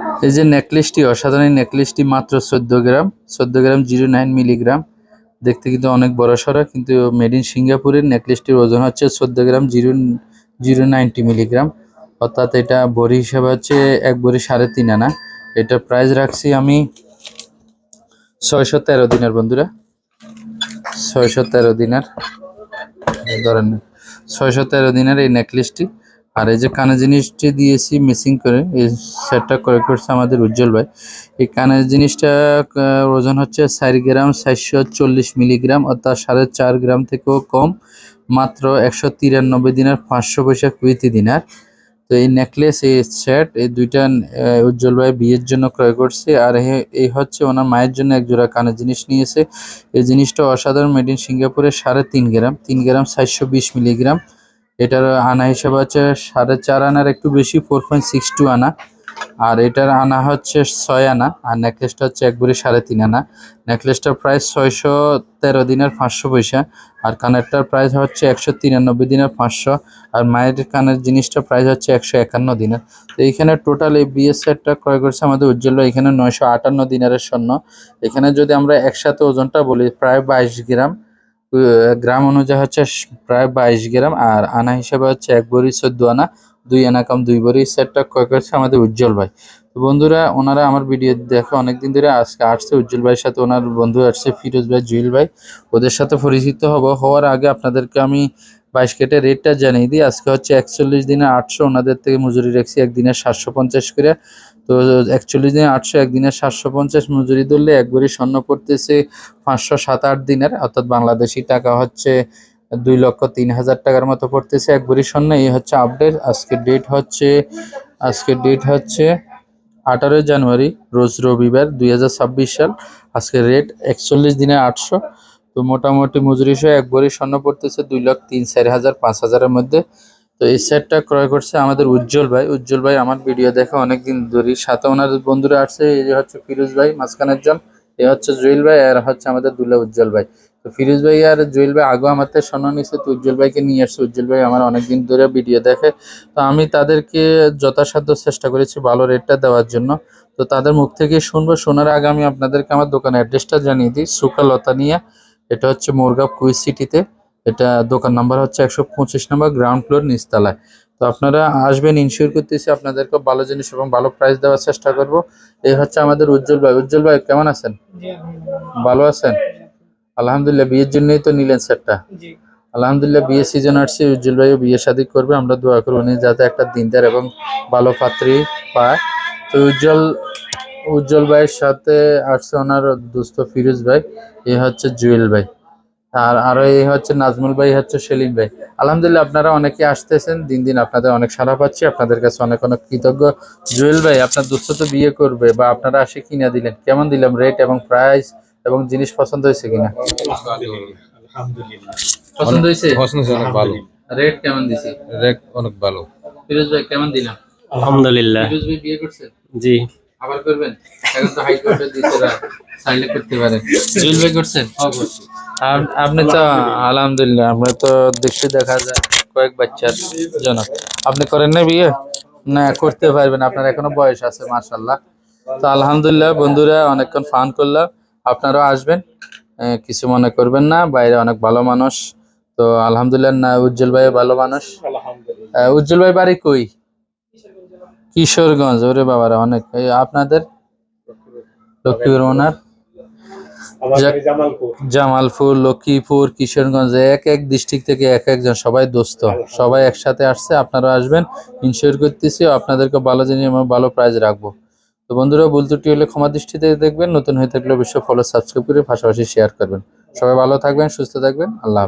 এই যে নেকলেসটি, অসাধারণ নেকলেসটি মাত্র চোদ্দ গ্রাম চোদ্দ গ্রাম জিরো নাইন মিলিগ্রাম। দেখতে কিন্তু অনেক বড় সড়ো কিন্তু মেড ইন সিঙ্গাপুরের নেকলেসটির ওজন হচ্ছে চোদ্দ gram zero zero ninety milligram. অর্থাৎ এটা বড়ি হিসাবে হচ্ছে এক বড়ি সাড়ে তিন আনা। এটা প্রাইস রাখছি আমি ছয়শো তেরো দিনের বন্ধুরা। ছয়শো তেরো দিনের, ধরেন, ছয়শো তেরো দিনের এই নেকলেসটি। আর এই যে কানের জিনিসটি দিয়েছি মিসিং করে, এই সেটটা ক্রয় করছে আমাদের উজ্জ্বল ভাই। এই কানের জিনিসটা ওজন হচ্ছে চার গ্রাম চারশো চল্লিশ মিলিগ্রাম, অর্থাৎ সাড়ে চার গ্রাম থেকেও কম, মাত্র একশো তিরানব্বই দিনের পাঁচশো পয়সা কুইতি দিনার। তো এই নেকলেস এই সেট এই দুইটা উজ্জ্বল ভাই বিয়ের জন্য ক্রয় করছে। আর এই হচ্ছে ওনার মায়ের জন্য এক জোড়া কানের জিনিস নিয়েছে। এই জিনিসটা অসাধারণ মেড ইন সিঙ্গাপুরে সাড়ে তিন গ্রাম তিন গ্রাম চারশো বিশ মিলিগ্রাম। এটার আনা হিসাবে হচ্ছে সাড়ে চার আনার একটু বেশি ফোর পয়েন্ট সিক্স টু আনা। আর এটার আনা হচ্ছে ছয় আনা, আর নেকলেসটা হচ্ছে একবারে সাড়ে তিন আনা। নেকলেসটার প্রাইস ছয়শো তেরো দিনের পাঁচশো পয়সা, আর কানেরটার প্রাইস হচ্ছে একশো তিরানব্বই দিনের পাঁচশো, আর মায়ের কানের জিনিসটার প্রাইস হচ্ছে একশো একান্ন দিনের। তো এইখানে টোটাল এই বিএস সেটটা ক্রয় করছে আমাদের উজ্জ্বল এখানে নয়শো আটান্ন দিনের স্বর্ণ। এখানে যদি আমরা একসাথে ওজনটা বলি, প্রায় বাইশ গ্রাম। গ্রাম অনুযায়ী হচ্ছে প্রায় বাইশ গ্রাম, আর আনা হিসাবে হচ্ছে এক বড়ি চোদ্দ আনা, দুই আনা কম দুই বড়ি সেটটা ক্রয় করেছে আমাদের উজ্জ্বল ভাই। বন্ধুরা, ওনারা আমার ভিডিও দেখে অনেকদিন ধরে আজকে আসছে, উজ্জ্বল ভাইয়ের সাথে ওনার বন্ধু আসছে, ফিরোজ ভাই, জুয়েল ভাই। ওদের সাথে পরিচিত হব, হওয়ার আগে আপনাদেরকে আমি বাইশ কেটে রেটটা জানিয়ে দিই। আজকে হচ্ছে একচল্লিশ দিনে আটশো, ওনাদের থেকে মজুরি রাখছি একদিনে সাতশো পঞ্চাশ করে। তো একচল্লিশ দিনে আটশো একদিনে সাতশো পঞ্চাশ মজুরি ধরলে একবারই স্বর্ণ পড়তেছে পাঁচশো সাত আট দিনের, অর্থাৎ বাংলাদেশি টাকা হচ্ছে দুই লক্ষ তিন হাজার টাকার মতো পড়তেছে এক ভরি স্বর্ণ। এই হচ্ছে আপডেট আজকের ডেট হচ্ছে, আজকের ডেট হচ্ছে আঠারোই জানুয়ারি, রোজ রবিবার দুই হাজার ছাব্বিশ সাল। আজকের রেট একচল্লিশ দিনে আটশো। তো মোটামুটি মজুরি সহ এক ভরি স্বর্ণ পড়তেছে দুই লাখ তিন চার হাজার পাঁচ হাজারের মধ্যে। তো এই সেটটা ক্রয় করছে আমাদের উজ্জ্বল ভাই। উজ্জ্বল ভাই, আমার ভিডিও দেখে অনেকদিন ধরে সাথে ওনার বন্ধুরা আসছে, এই যে হচ্ছে ফিরোজ ভাই, মাঝখানের জন, এ হচ্ছে জুয়েল ভাই আর হচ্ছে আমাদের দুল্লা উজ্জ্বল ভাই। তো ফিরোজ ভাই আর জুয়েল ভাই আগেও আমার থেকে স্বর্ণ নিচ্ছে তো উজ্জ্বল ভাইকে নিয়ে আসছে। উজ্জ্বল ভাই আমার অনেকদিন ধরে ভিডিও দেখে। তো আমি তাদেরকে যথাসাধ্য চেষ্টা করেছি ভালো রেটটা দেওয়ার জন্য। তো তাদের মুখ থেকে শুনব, শোনার আগে আমি আপনাদেরকে আমার দোকানের অ্যাড্রেসটা জানিয়ে দিই সুকা লতানিয়া এটা হচ্ছে মোরগাঁও কুইজ সিটিতে। এটা দোকান নাম্বার হচ্ছে একশো পঁচিশ নম্বর গ্রাউন্ড ফ্লোর নিচতলায়। তো আপনারা আসবেন ইনশিওর করতেছি আপনাদেরকে ভালো জিনিস এবং ভালো প্রাইস দেওয়ার চেষ্টা করব। এই হচ্ছে আমাদের উজ্জ্বল ভাই। উজ্জ্বল ভাই কেমন আছেন? ভালো আছেন? আলহামদুলিল্লাহ বিয়ের জন্যই তো নিলেন জি। আলহামদুলিল্লাহ বিয়ে সিজন আসছে উজ্জ্বল ভাইও বিয়ে শাদী করবে আমরা দোয়া করি উনি যাতে একটা দিনদার এবং ভালো পাত্রী পায়। তো উজ্জ্বল উজ্জ্বল ভাইয়ের সাথে আসছে ওনার দোস্ত ফিরোজ ভাই এ হচ্ছে জুয়েল ভাই। আর আরও এই হচ্ছে নাজমুল ভাই হচ্ছে সেলিম ভাই। আলহামদুলিল্লাহ আপনারা অনেকে আসতেছেন দিন দিন আপনাদের অনেক সারা পাচ্ছি আপনাদের কাছে অনেক অনেক কৃতজ্ঞ। জুয়েল ভাই আপনার দোস্ত তো বিয়ে করবে বা আপনারা আসে কিনা দিলেন? কেমন দিলাম রেট এবং প্রাইস এবং জিনিস পছন্দ হয়েছে কিনা? পছন্দ হয়েছে? পছন্দ হয়েছে অনেক ভালো। রেট কেমন দিছি? রেক অনেক ভালো। ফিরোজ ভাই কেমন দিলাম? আলহামদুলিল্লাহ। ফিরোজ ভাই বিয়ে করছেন জি। আবার করবেন? এখন তো হাইকোর্টে দিতে চাইলে করতে পারেন জুয়েল ভাই করছেন? আপ- আপনি তো আলহামদুলিল্লাহ আমরা তো দেখতে দেখা যায় কয়েক বাচ্চার জন্য আপনি করেন না বিয়ে? না করতে পারবেন আপনার এখনও বয়স আছে মার্শাল্লাহ তো আলহামদুলিল্লাহ বন্ধুরা অনেকক্ষণ ফান করলাম। আপনারাও আসবেন কিছু মনে করবেন না বাইরে অনেক ভালো মানুষ। তো আলহামদুলিল্লাহ না উজ্জ্বল ভাই ভালো মানুষ। উজ্জ্বল ভাই বাড়ি কই? কিশোরগঞ্জ ওরে বাবারা অনেক। আপনাদের? লক্ষ্মীপুর ওনার। জামালপুর। লক্ষ্মীপুর কিশোরগঞ্জ এক এক ডিস্ট্রিক্ট থেকে এক একজন সবাই দোস্ত। সবাই একসাথে আসছে আপনারা আসবেন। ইনশিওর করতেছি আপনাদেরকে ভালো জিনিস এবং ভালো প্রাইজ রাখব। তো বন্ধুরা ভুল ত্রুটি হলে ক্ষমা দৃষ্টিতে দেখবেন নতুন হয়ে থাকলে অবশ্যই ফলো সাবস্ক্রাইব করে পাশাপাশি শেয়ার করবেন। সবাই ভালো থাকবেন সুস্থ থাকবেন আল্লাহ